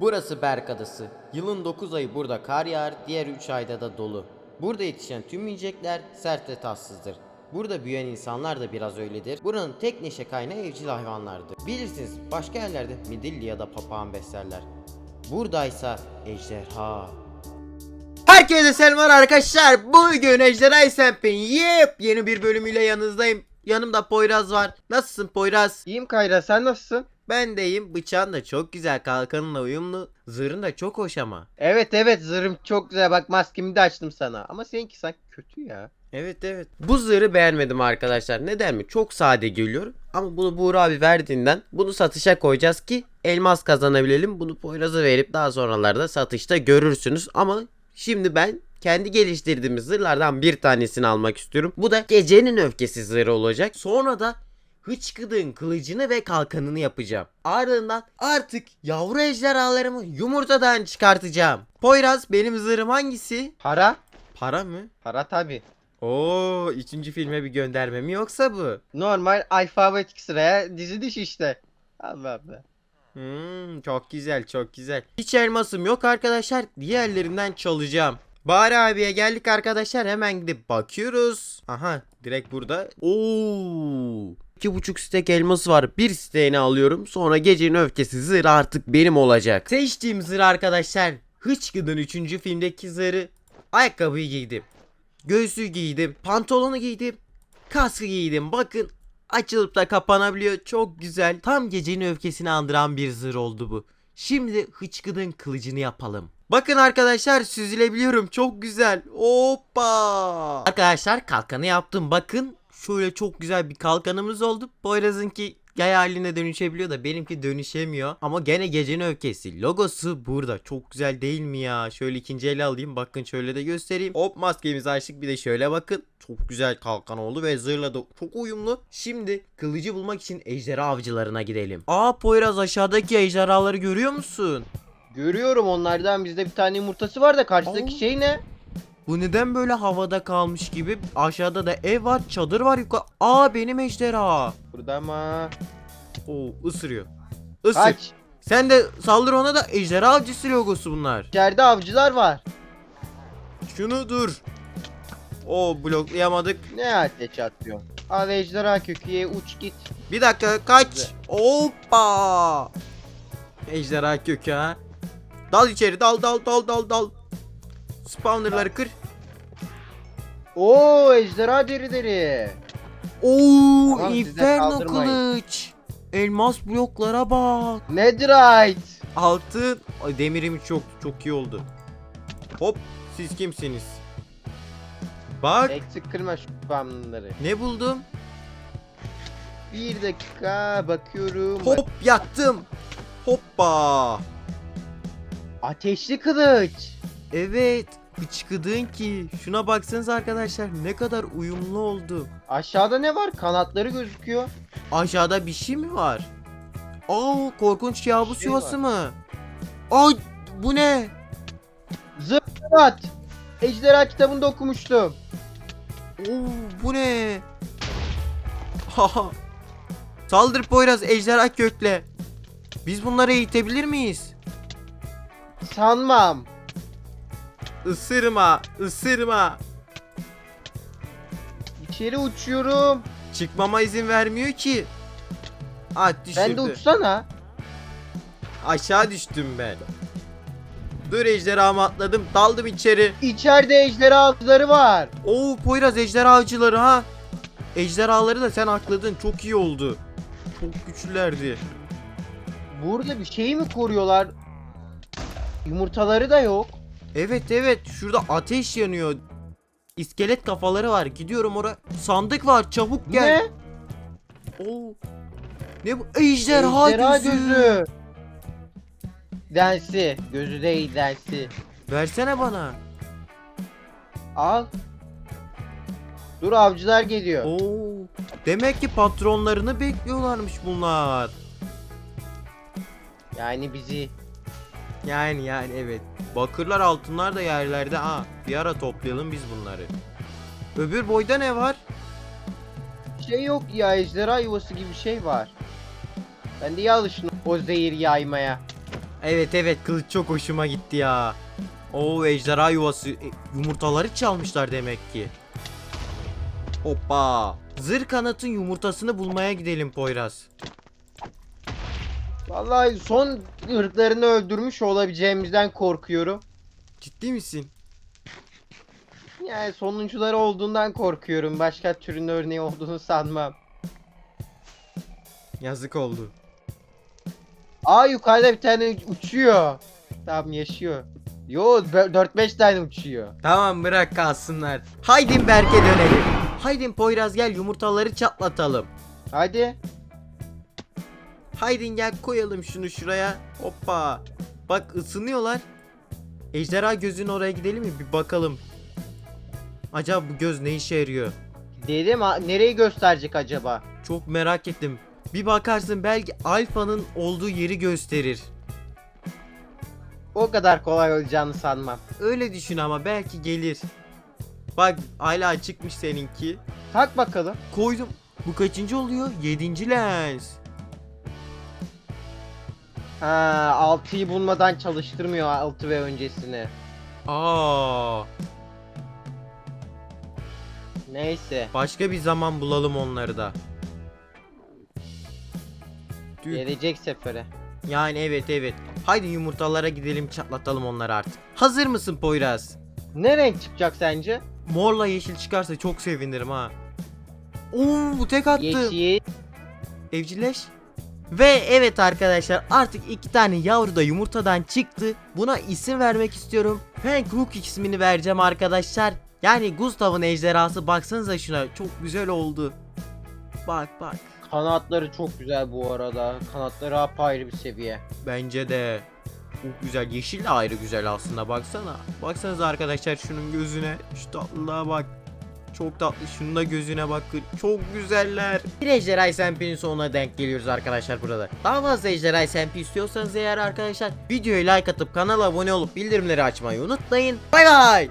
Burası Berk Adası. Yılın 9 ayı burada kar yağar, diğer 3 ayda da dolu. Burada yetişen tüm yiyecekler sert ve tatsızdır. Burada büyüyen insanlar da biraz öyledir. Buranın tek neşe kaynağı evcil hayvanlardır. Bilirsiniz başka yerlerde midilli ya da papağan beslerler. Buradaysa ejderha. Herkese selamlar arkadaşlar. Bugün Ejderha Semp'in yepyeni bir bölümüyle yanınızdayım. Yanımda Poyraz var. Nasılsın Poyraz? İyiyim Kayra sen nasılsın? Ben deyim. Bıçağın da çok güzel. Kalkanınla uyumlu. Zırhın da çok hoş ama. Evet evet zırhım çok güzel bak maskemi de açtım sana. Ama seninki sanki kötü ya. Evet evet. Bu zırhı beğenmedim arkadaşlar. Neden mi? Çok sade geliyor. Ama bunu Buğra abi verdiğinden bunu satışa koyacağız ki elmas kazanabilelim. Bunu Poyraz'a verip daha sonralarda satışta görürsünüz. Ama şimdi ben kendi geliştirdiğimiz zırhlardan bir tanesini almak istiyorum. Bu da gecenin öfkesi zırhı olacak. Sonra da hıçkıdığın kılıcını ve kalkanını yapacağım. Ardından artık yavru ejderhalarımı yumurtadan çıkartacağım. Poyraz benim zırhım hangisi? Para? Para mı? Para tabi. Oo, üçüncü filme bir gönderme mi yoksa bu? Normal alfabetik sıraya dizi diş işte. Allah Allah. Hmm, çok güzel, çok güzel. Hiç elmasım yok arkadaşlar. Diğerlerinden çalacağım. Bari abiye geldik arkadaşlar. Hemen gidip bakıyoruz. Aha, direkt burada. Oo. İki buçuk stek elması var. Bir steğini alıyorum. Sonra gecenin öfkesi zırh artık benim olacak. Seçtiğim zırh arkadaşlar. Hıçkıdın 3. filmdeki zırhı. Ayakkabıyı giydim. Göğsü giydim. Pantolonu giydim. Kaskı giydim. Bakın açılıp da kapanabiliyor. Çok güzel. Tam gecenin öfkesini andıran bir zırh oldu bu. Şimdi hıçkıdın kılıcını yapalım. Bakın arkadaşlar süzülebiliyorum. Çok güzel. Hoppa. Arkadaşlar kalkanı yaptım. Bakın şöyle çok güzel bir kalkanımız oldu. Poyraz'ınki yay haline dönüşebiliyor da benimki dönüşemiyor. Ama gene gecenin öfkesi. Logosu burada. Çok güzel değil mi ya? Şöyle ikinci ele alayım. Bakın şöyle de göstereyim. Hop maskemizi açtık. Bir de şöyle bakın. Çok güzel kalkan oldu ve zırhla da çok uyumlu. Şimdi kılıcı bulmak için ejderha avcılarına gidelim. Aa Poyraz aşağıdaki ejderhaları görüyor musun? Görüyorum onlardan bizde bir tane yumurtası var da karşıdaki Oo. şey ne? Bu neden böyle havada kalmış gibi? Aşağıda da ev var, çadır var yukarı. Aa benim ejderha. Burada ama. Oo ısırıyor. Isır. Kaç. Sen de saldır ona da ejderha avcısı logosu bunlar. İçeride avcılar var. Şunu dur. Oo bloklayamadık. Ne ateş atıyor? Al ejderha köküye uç git. Bir dakika kaç. Hoppa. Ejderha kökü ha. Dal içeri dal dal dal dal dal. Spawnerları kır. Oo ejderha derileri. Oo Tamam, siz de inferno kaldırmayın. kılıç. Elmas bloklara bak. Netherite. Altın Ay, demirim çok çok iyi oldu. Hop siz kimsiniz? Bak Eksik kırma şu spamları. ne buldum? Bir dakika bakıyorum. Hop yaktım. Hoppa. Ateşli kılıç. Evet hıçkıdın ki. Şuna baksanız arkadaşlar ne kadar uyumlu oldu. Aşağıda ne var? Kanatları gözüküyor. Aşağıda bir şey mi var? Aa korkunç kabus şey yuvası mı? Ay bu ne? Zıplat. Ejderha kitabında okumuştum. Oo bu ne? Saldır Poyraz ejderha kökle. Biz bunları eğitebilir miyiz? Sanmam. Isırma, ısırma. İçeri uçuyorum. Çıkmama izin vermiyor ki. Ah düşürdü. Ben de uçsana. Aşağı düştüm ben. Dur ejderhamı atladım, daldım içeri. İçeride ejderha avcıları var. Oo Poyraz ejderha avcıları ha. Ejderhaları da sen akladın, çok iyi oldu. Çok güçlülerdi. Burada bir şey mi koruyorlar? Yumurtaları da yok. Evet evet, şurada ateş yanıyor. İskelet kafaları var. Gidiyorum oraya. Sandık var, çabuk gel. Ne? Oo. Ne bu? Ejderha, Ejderha gözü. gözü. Densi. Gözü değil densi. Versene bana. Al. Dur avcılar geliyor. Oo. Demek ki patronlarını bekliyorlarmış bunlar. Yani bizi. Yani yani evet. Bakırlar altınlar da yerlerde. Ha, bir ara toplayalım biz bunları. Öbür boyda ne var? Şey yok ya ejderha yuvası gibi bir şey var. Ben de iyi alışın o zehir yaymaya. Evet evet kılıç çok hoşuma gitti ya. Oo ejderha yuvası. E, yumurtaları çalmışlar demek ki. Hoppa. Zırh kanatın yumurtasını bulmaya gidelim Poyraz. Vallahi son ırklarını öldürmüş olabileceğimizden korkuyorum. Ciddi misin? Yani sonuncuları olduğundan korkuyorum. Başka türün örneği olduğunu sanmam. Yazık oldu. Aa yukarıda bir tane uçuyor. Tamam yaşıyor. Yo 4-5 tane uçuyor. Tamam bırak kalsınlar. Haydi Berk'e dönelim. Haydi Poyraz gel yumurtaları çatlatalım. Hadi. Haydi gel koyalım şunu şuraya. Hoppa. Bak ısınıyorlar. Ejderha gözün oraya gidelim mi? Bir bakalım. Acaba bu göz ne işe yarıyor? Dedim nereyi gösterecek acaba? Çok merak ettim. Bir bakarsın belki alfanın olduğu yeri gösterir. O kadar kolay olacağını sanmam. Öyle düşün ama belki gelir. Bak hala çıkmış seninki. Tak bakalım. Koydum. Bu kaçıncı oluyor? Yedinci lens. Ha 6'yı bulmadan çalıştırmıyor 6 ve öncesini. Aa, Neyse. başka bir zaman bulalım onları da. Tüh. Gelecek sefere. Yani evet evet. Haydi yumurtalara gidelim çatlatalım onları artık. Hazır mısın Poyraz? Ne renk çıkacak sence? Morla yeşil çıkarsa çok sevinirim ha. Oo tek attı. Yeşil. Evcilleş. Ve evet arkadaşlar artık iki tane yavru da yumurtadan çıktı. Buna isim vermek istiyorum. Hank Hook ismini vereceğim arkadaşlar. Yani Gustav'ın ejderhası baksanıza şuna çok güzel oldu. Bak bak. Kanatları çok güzel bu arada. Kanatları apayrı bir seviye. Bence de çok güzel. Yeşil de ayrı güzel aslında baksana. Baksanıza arkadaşlar şunun gözüne. Şu tatlılığa bak. Çok tatlı. Şunun da gözüne bakın. Çok güzeller. Bir Ejderha SMP'nin sonuna denk geliyoruz arkadaşlar burada. Daha fazla Ejderha SMP istiyorsanız eğer arkadaşlar videoyu like atıp kanala abone olup bildirimleri açmayı unutmayın. Bay bay.